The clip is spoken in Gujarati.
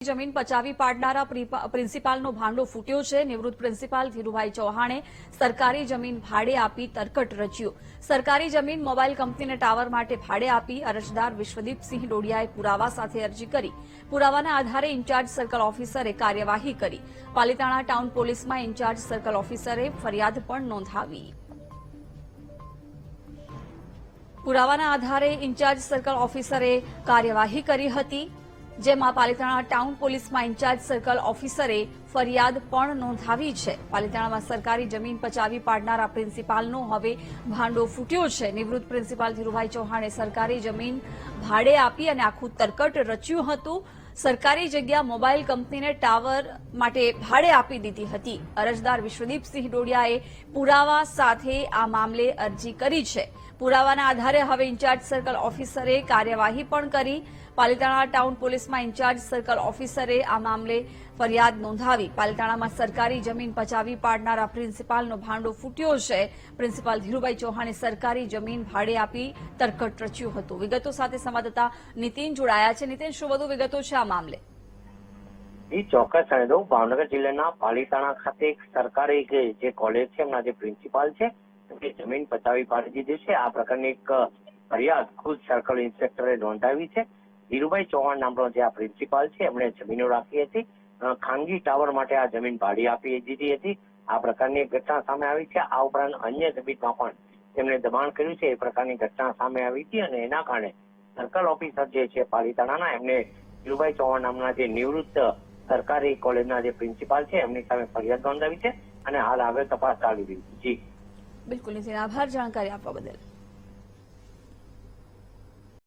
જમીન પચાવી પાડનારા પ્રિન્સિપાલનો ભાંડો ફૂટ્યો છે. નિવૃત્ત પ્રિન્સિપાલ ધીરુભાઈ ચૌહાણે સરકારી જમીન ભાડે આપી તરકટ રચ્યું. સરકારી જમીન મોબાઈલ કંપનીને ટાવર માટે ભાડે આપી અરજદાર વિશ્વદીપસિંહ ડોડિયાએ પુરાવા સાથે અરજી કરી. પુરાવાના આધારે ઇન્ચાર્જ સર્કલ ઓફિસરે કાર્યવાહી કરી. પાલિતાણા ટાઉન પોલીસમાં ઇન્ચાર્જ સર્કલ ઓફિસરે ફરિયાદ પણ નોંધાવી. પુરાવાના આધારે ઇન્ચાર્જ સર્કલ ઓફિસરે કાર્યવાહી કરી હતી. જેમાં પાલિતાણા ટાઉન પોલીસમાં ઇન્ચાર્જ સર્કલ ઓફિસરે ફરિયાદ પણ નોંધાવી છે. પાલિતાણામાં સરકારી જમીન પચાવી પાડનારા પ્રિન્સિપાલનો હવે ભાંડો ફૂટ્યો છે. નિવૃત્ત પ્રિન્સિપાલ ધીરુભાઈ ચૌહાણે સરકારી જમીન ભાડે આપી અને આખું તરકટ રચ્યું હતું. સરકારી જગ્યા મોબાઈલ કંપનીને ટાવર માટે ભાડે આપી દીધી હતી. અરજદાર વિશ્વદીપસિંહ ડોડિયાએ પુરાવા સાથે આ મામલે અરજી કરી છે. પુરાવાના આધારે હવે ઇન્ચાર્જ સર્કલ ઓફિસરે કાર્યવાહી પણ કરી. પાલિતાણા ટાઉન પોલીસમાં ઇન્ચાર્જ સર્કલ ઓફિસરે આ મામલે ફરિયાદ નોંધાવી. પાલિતાણામાં સરકારી જમીન પચાવી પાડનારા પ્રિન્સિપાલનો ભાંડો ફૂટ્યો છે. પ્રિન્સિપાલ ધીરુભાઈ ચૌહાણે સરકારી જમીન ભાડે આપી તરકટ રચ્યું હતું. વિગતો સાથે સંવાદદાતા નીતિન જોડાયા છે. નીતિન, શું વધુ વિગતો છે આ મામલે? ચોક્કસ ભાવનગર જિલ્લાના પાલીતાણા ખાતે એક સરકારી જે કોલેજ છે એમના જે પ્રિન્સિપાલ છે એમની જમીન પચાવી પાડી દીધી છે. આ પ્રકારની એક ફરિયાદ ખુદ સર્કલ ઇન્સ્પેક્ટરે નોંધાવી છે. ધીરુભાઈ ચૌહાણ નામનો જે આ પ્રિન્સિપાલ છે, એમણે જમીનો રાખી હતી. ખાનગી ટાવર માટે આ જમીન ભાડી આપી દીધી હતી. આ પ્રકારની ઘટના સામે આવી છે. આ ઉપરાંત અન્ય જમીનમાં પણ તેમણે દબાણ કર્યું છે. એ પ્રકારની ઘટના સામે આવી હતી અને એના કારણે સર્કલ ઓફિસર જે છે, પાલીતાણાના, એમને ધીરુભાઈ ચૌહાણ નામના જે નિવૃત્ત સરકારી કોલેજના જે પ્રિન્સિપાલ છે, એમની સામે ફરિયાદ નોંધાવી છે અને હાલ આગળ તપાસ ચાલી રહી છે. જી. બિલકુલ નીતિન આભાર જાણકારી આપવા બદલ.